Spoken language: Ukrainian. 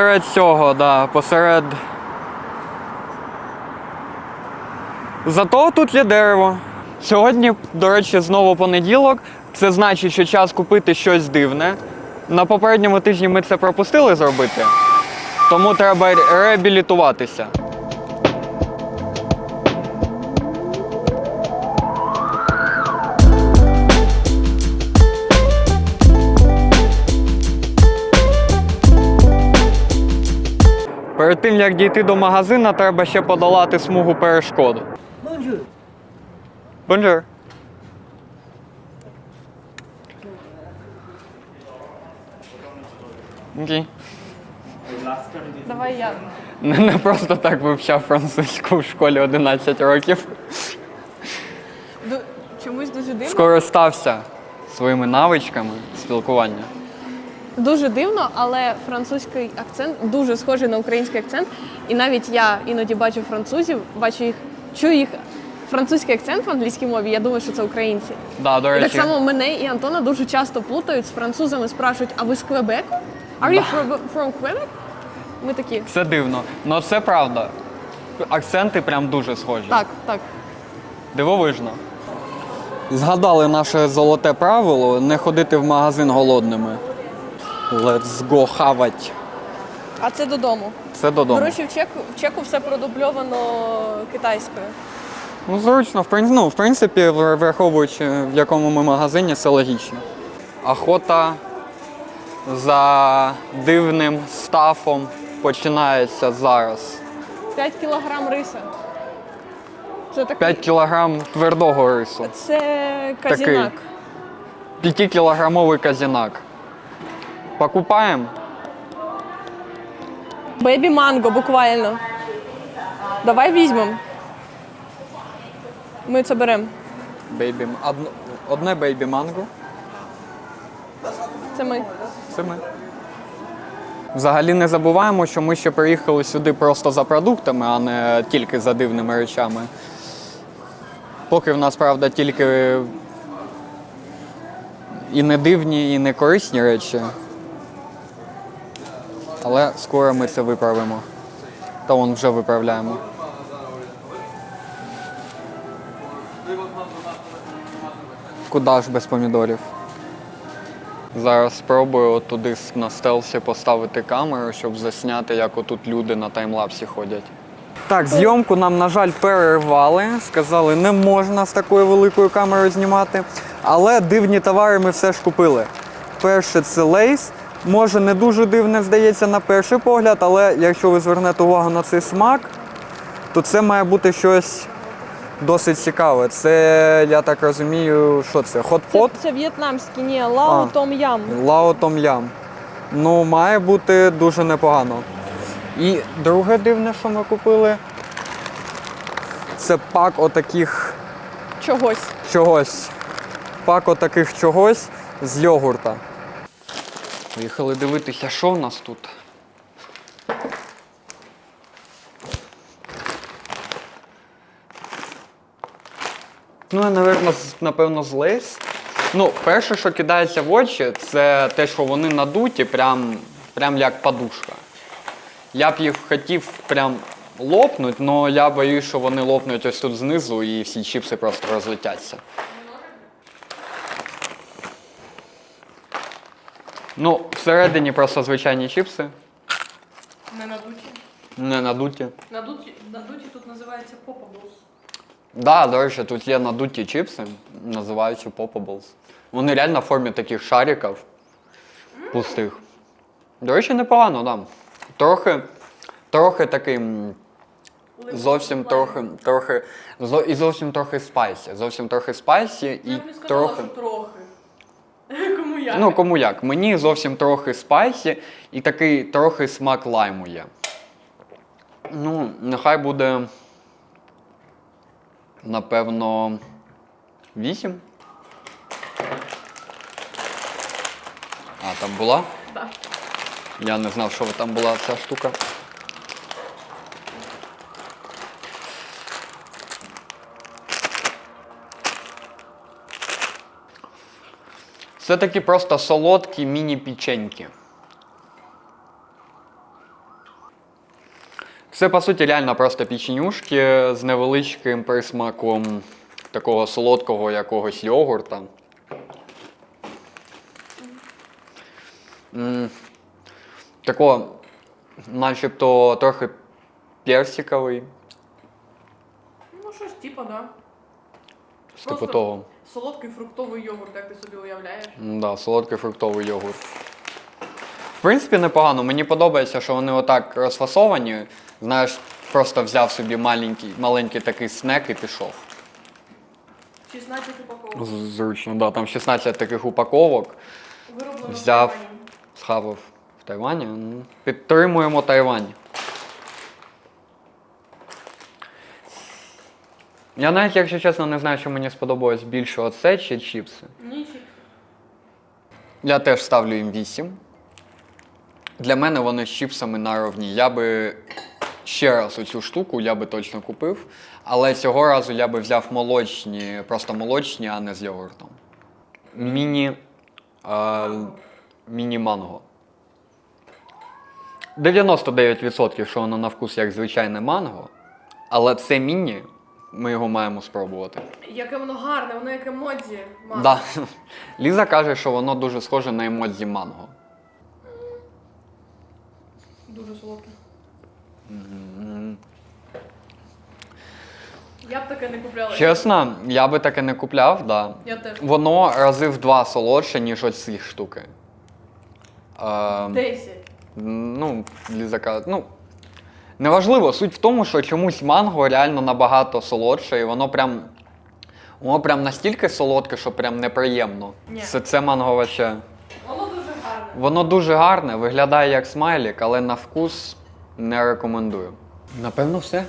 Посеред цього, да, посеред. Зато тут є дерево. Сьогодні, до речі, знову понеділок. Це значить, що час купити щось дивне. На попередньому тижні ми це пропустили зробити, тому треба реабілітуватися. Перед тим як дійти до магазина, треба ще подолати смугу перешкод. Bonjour. Бонжур. Окей. Давай я. Не, не просто так вивчав французьку в школі 11 років. Чомусь дуже дивно. Скористався своїми навичками спілкування. Дуже дивно, але французький акцент дуже схожий на український акцент. І навіть я іноді бачу французів, бачу їх, чую їх французький акцент в англійській мові. Я думаю, що це українці. Да, до І так само мене і Антона дуже часто плутають з французами, спрашують, а ви з Квебеку? Are you from, from Quebec? Ми такі. це дивно. Ну це правда. Акценти прям дуже схожі. Так, так. Дивовижно. Згадали наше золоте правило не ходити в магазин голодними. Let's go хавать. А це додому. Це додому. До речі, в чеку, в чеку все продубльовано китайською. Ну, зручно, в принципі, ну, в принципі, враховуючи, в якому ми магазині, це логічно. Охота за дивним стафом починається зараз. 5 кілограм риса. Це такий. 5 кілограм твердого рису. Це казінак. 5-кілограмовий казінак. Покупаємо? Бебі манго, буквально. Давай візьмемо. Ми це беремо. Бейбі. Одне, одне бейбі манго. Це ми. Це ми. Взагалі не забуваємо, що ми ще приїхали сюди просто за продуктами, а не тільки за дивними речами. Поки в нас, правда, тільки і не дивні, і не корисні речі. Але скоро ми це виправимо. Та вон вже виправляємо. Куда ж без помідорів? Зараз спробую туди на стелсі поставити камеру, щоб засняти, як отут люди на таймлапсі ходять. Так, зйомку нам, на жаль, перервали. Сказали, не можна з такою великою камерою знімати. Але дивні товари ми все ж купили. Перше це лейс. Може, не дуже дивне здається на перший погляд, але якщо ви звернете увагу на цей смак, то це має бути щось досить цікаве. Це, я так розумію, що це? Це, Хот-пот? це в'єтнамський, ні, лао А. том ям. Лао Том Ям. Ну, має бути дуже непогано. І друге дивне, що ми купили, це пак отаких Чогось. чогось. Пак отаких чогось з йогурта. Поїхали дивитися, що в нас тут. Ну, я, напевно, напевно, з Ну, перше, що кидається в очі, це те, що вони надуті, прям, прям як подушка. Я б їх хотів прям лопнуть, але я боюсь, що вони лопнуть ось тут знизу і всі чіпси просто розлетяться. Ну, всередині просто звичайні чіпси, Не надуті. не надуті. Надуті, надуті тут називається попаблс. Да, до речі, тут є надуті чіпси, називаються Popables. Вони реально в формі таких шариків пустих. До речі, непогано, да. Трохи, трохи такий. м, Зовсім трохи, трохи, зо- і зовсім трохи спайсі. Зовсім трохи спайсі і трохи. трохи. Як? Ну, кому як? Мені зовсім трохи спайсі і такий трохи смак лайму є. Ну, нехай буде. Напевно. 8. А, там була? Так. Я не знав, що там була ця штука. Це такі просто солодкі міні-печеньки. Це по суті реально просто печенюшки з невеличким присмаком такого солодкого якогось йогурта. Такого, начебто трохи персиковий, Ну, щось типу, да. з типу того. Солодкий фруктовий йогурт, як ти собі уявляєш. Да, солодкий фруктовий йогурт. В принципі, непогано. Мені подобається, що вони отак розфасовані. Знаєш, просто взяв собі маленький, маленький такий снек і пішов. 16 упаковок. Зручно, да, там 16 таких упаковок. Вироблено Взяв. Схавав в Тайвані. Підтримуємо Тайвань. Я навіть, якщо чесно, не знаю, що мені сподобалось більше оце чи чіпси. Ні, чіпси. Я теж ставлю їм 8. Для мене вони з чіпсами на рівні. Я би ще раз оцю штуку я би точно купив, але цього разу я би взяв молочні, просто молочні, а не з йогуртом. Міні. Е, міні-манго. 99% що воно на вкус як звичайне манго, але це міні, ми його маємо спробувати. Яке воно гарне, воно як емодзі. мама. Да. Ліза каже, що воно дуже схоже на емодзі манго. Дуже солодке. Я б таке не купляла. Чесно, я би таке не купляв, да. Я теж. Воно рази в два солодше, ніж оці штуки. Е, 10. ну, Ліза каже, ну. Неважливо, суть в тому, що чомусь манго реально набагато солодше, і воно прям. Воно прям настільки солодке, що прям неприємно. Ні. Це, це манго вообще. Воно дуже гарне. Воно дуже гарне, виглядає як смайлік, але на вкус не рекомендую. Напевно, все.